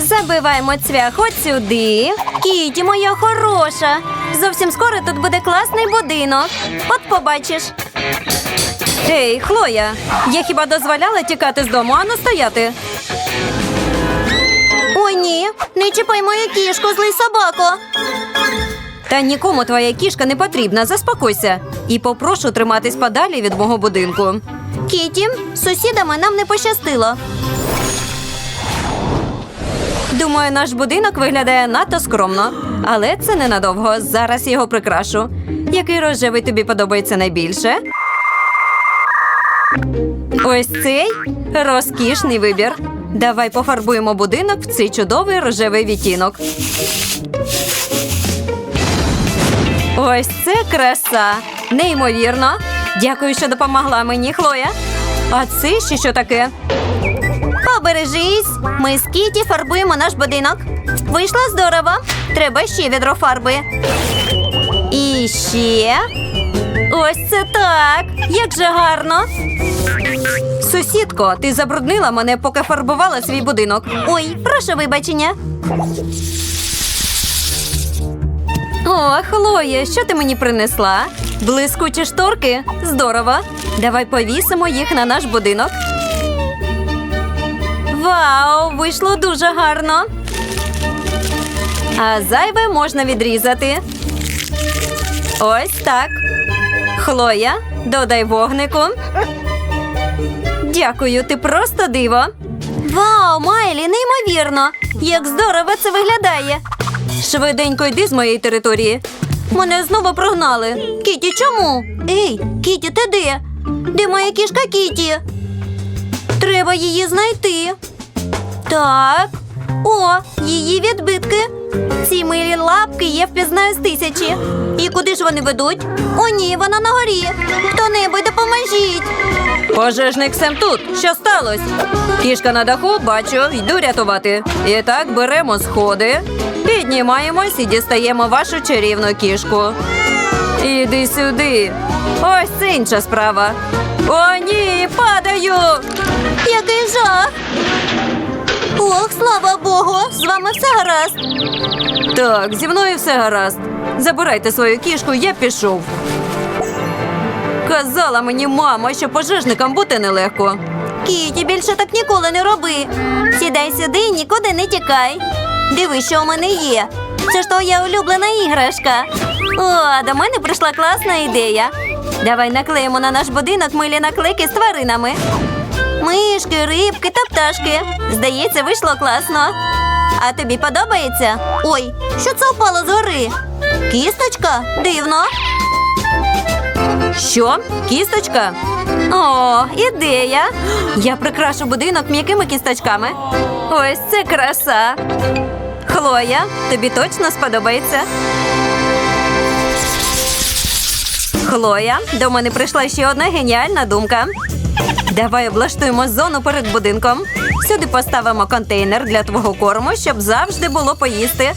Забиваємо цвях от сюди. Кіті, моя хороша. Зовсім скоро тут буде класний будинок. От побачиш. Ей, Хлоя, я хіба дозволяла тікати з дому, а не стояти? Ой, ні, не чіпай мою кішку, злий собако. Та нікому твоя кішка не потрібна, заспокойся. І попрошу триматись подалі від мого будинку. Кіті, з сусідами нам не пощастило. Думаю, наш будинок виглядає надто скромно, але це ненадовго. Зараз його прикрашу. Який рожевий тобі подобається найбільше? Ось цей розкішний вибір. Давай пофарбуємо будинок в цей чудовий рожевий відтінок. Ось це краса. Неймовірно. Дякую, що допомогла мені, Хлоя. А це ще що таке? Побережись. Ми з Кіті фарбуємо наш будинок. Вийшло здорово. Треба ще відро фарби. І ще. Ось це так. Як же гарно. Сусідко, ти забруднила мене, поки фарбувала свій будинок. Ой, прошу вибачення. О, Хлоя, що ти мені принесла? Блискучі шторки? Здорово. Давай повісимо їх на наш будинок. Вау, вийшло дуже гарно. А зайве можна відрізати. Ось так. Хлоя, додай вогнику. Дякую, ти просто диво. Вау, Майлі, неймовірно! Як здорово це виглядає. Швиденько йди з моєї території. Мене знову прогнали. Кіті, чому? Ей, Кіті, ти де? Де моя кішка Кіті? Треба її знайти. Так. О, її відбитки. Ці милі лапки я впізнаю з тисячі. І куди ж вони ведуть? О, ні, вона на горі. Хто-небудь допоможіть. Пожежник Сем тут. Що сталося? Кішка на даху, бачу, йду рятувати. І так беремо сходи, піднімаємось і дістаємо вашу чарівну кішку. Іди сюди. Ось це інша справа. О, ні, падаю. Який жах. Ох, слава Богу, з вами все гаразд. Так, зі мною все гаразд. Забирайте свою кішку, я пішов. Казала мені мама, що пожежникам бути нелегко. Кіті, більше так ніколи не роби. Сідай сюди і нікуди не тікай. Диви, що у мене є. Це ж твоя улюблена іграшка. О, до мене прийшла класна ідея. Давай наклеїмо на наш будинок милі наклейки з тваринами. Мишки, рибки та пташки. Здається, вийшло класно. А тобі подобається? Ой, що це впало з? Кісточка? Дивно. Що? Кісточка? О, ідея. Я прикрашу будинок м'якими кісточками. Ось це краса. Хлоя, тобі точно сподобається. Хлоя, до мене прийшла ще одна геніальна думка. Давай облаштуємо зону перед будинком. Сюди поставимо контейнер для твого корму, щоб завжди було поїсти.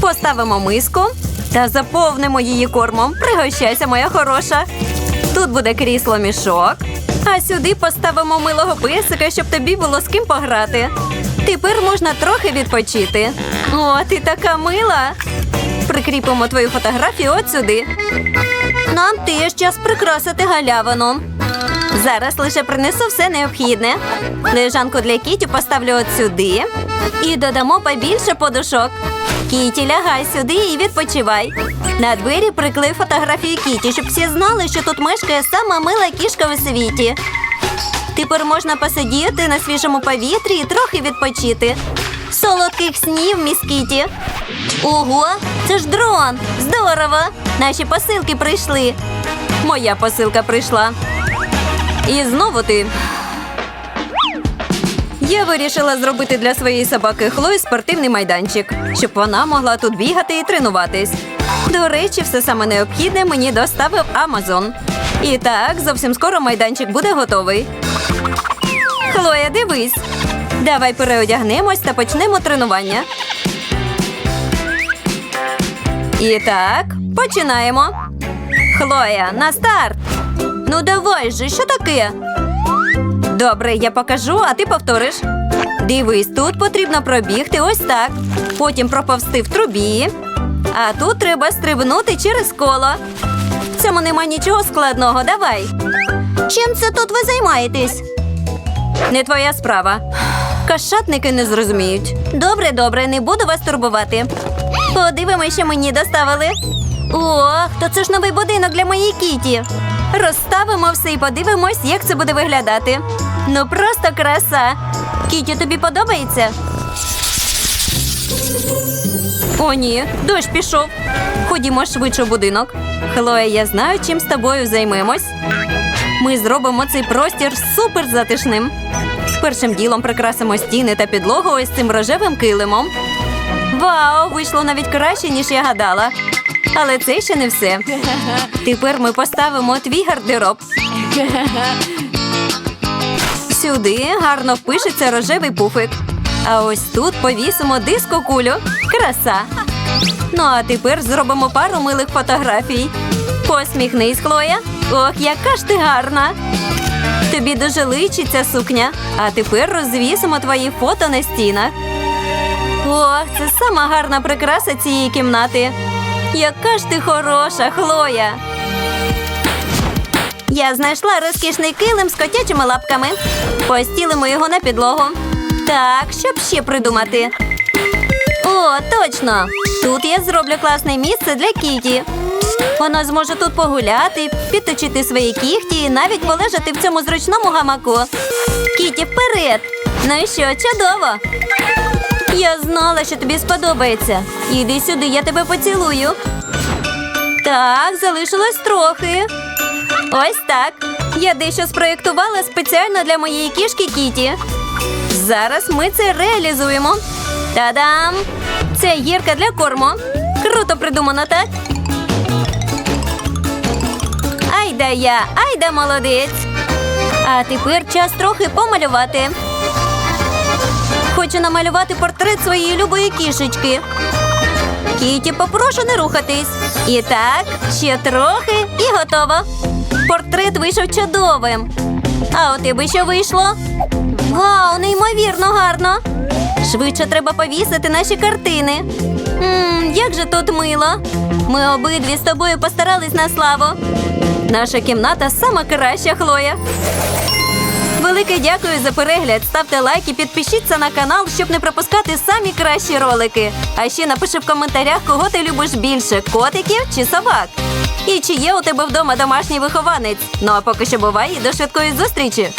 Поставимо миску та заповнимо її кормом. Пригощайся, моя хороша. Тут буде крісло мішок. А сюди поставимо милого песика, щоб тобі було з ким пограти. Тепер можна трохи відпочити. О, ти така мила. Прикріпимо твою фотографію от сюди. Нам теж час прикрасити галявину. Зараз лише принесу все необхідне. Лежанку для Кіті поставлю от сюди. І додамо побільше подушок. Кіті, лягай сюди і відпочивай. На двері приклею фотографію Кіті, щоб всі знали, що тут мешкає сама мила кішка у світі. Тепер можна посидіти на свіжому повітрі і трохи відпочити. Солодких снів, міс Кіті. Ого, це ж дрон! Здорово! Наші посилки прийшли. Моя посилка прийшла. І знову ти. Я вирішила зробити для своєї собаки Хлої спортивний майданчик, щоб вона могла тут бігати і тренуватись. До речі, все саме необхідне мені доставив Амазон. І так, зовсім скоро майданчик буде готовий. Хлоя, дивись. Давай переодягнемось та почнемо тренування. І так, починаємо. Хлоя, на старт. Ну давай же, що таке? Добре, я покажу, а ти повториш. Дивись, тут потрібно пробігти ось так. Потім проповсти в трубі. А тут треба стрибнути через коло. В цьому нема нічого складного. Давай. Чим це тут ви займаєтесь? Не твоя справа. Кошатники не зрозуміють. Добре, добре, не буду вас турбувати. Подивимось, що мені доставили. Ох, то це ж новий будинок для моєї кіті. Розставимо все і подивимось, як це буде виглядати. Ну просто краса. Кіті, тобі подобається? О, ні, дощ пішов. Ходімо швидше в будинок. Хлоя, я знаю, чим з тобою займемось. Ми зробимо цей простір супер затишним. Першим ділом прикрасимо стіни та підлогу ось цим рожевим килимом. Вау, вийшло навіть краще, ніж я гадала. Але це ще не все. Тепер ми поставимо твій гардероб. Сюди гарно впишеться рожевий пуфик. А ось тут повісимо диско-кулю. Краса. Ну а тепер зробимо пару милих фотографій. Посміхнись, Хлоя. Ох, яка ж ти гарна. Тобі дуже личиться сукня. А тепер розвісимо твої фото на стінах. Ох, це сама гарна прикраса цієї кімнати. Яка ж ти хороша, Хлоя. Я знайшла розкішний килим з котячими лапками. Постілимо його на підлогу. Так, щоб ще придумати. О, точно! Тут я зроблю класне місце для Кіті. Вона зможе тут погуляти, підточити свої кіхті і навіть полежати в цьому зручному гамаку. Кіті, вперед! Ну і що, чудово! Я знала, що тобі сподобається. Іди сюди, я тебе поцілую. Так, залишилось трохи. Ось так. Я дещо спроєктувала спеціально для моєї кішки Кіті. Зараз ми це реалізуємо. Та-дам! Це гірка для корму. Круто придумано, так? Айда я, айда молодець. А тепер час трохи помалювати. Хочу намалювати портрет своєї любої кішечки. Кіті, попрошу не рухатись. І так, ще трохи і готово. Портрет вийшов чудовим. А у тебе що вийшло? Вау, неймовірно гарно. Швидше треба повісити наші картини. Мм, як же тут мило. Ми обидві з тобою постарались на славу. Наша кімната сама краща, Хлоя. Велике дякую за перегляд. Ставте лайк і підпишіться на канал, щоб не пропускати самі кращі ролики. А ще напиши в коментарях, кого ти любиш більше котиків чи собак. І чи є у тебе вдома домашній вихованець. Ну а поки що бувай і до швидкої зустрічі.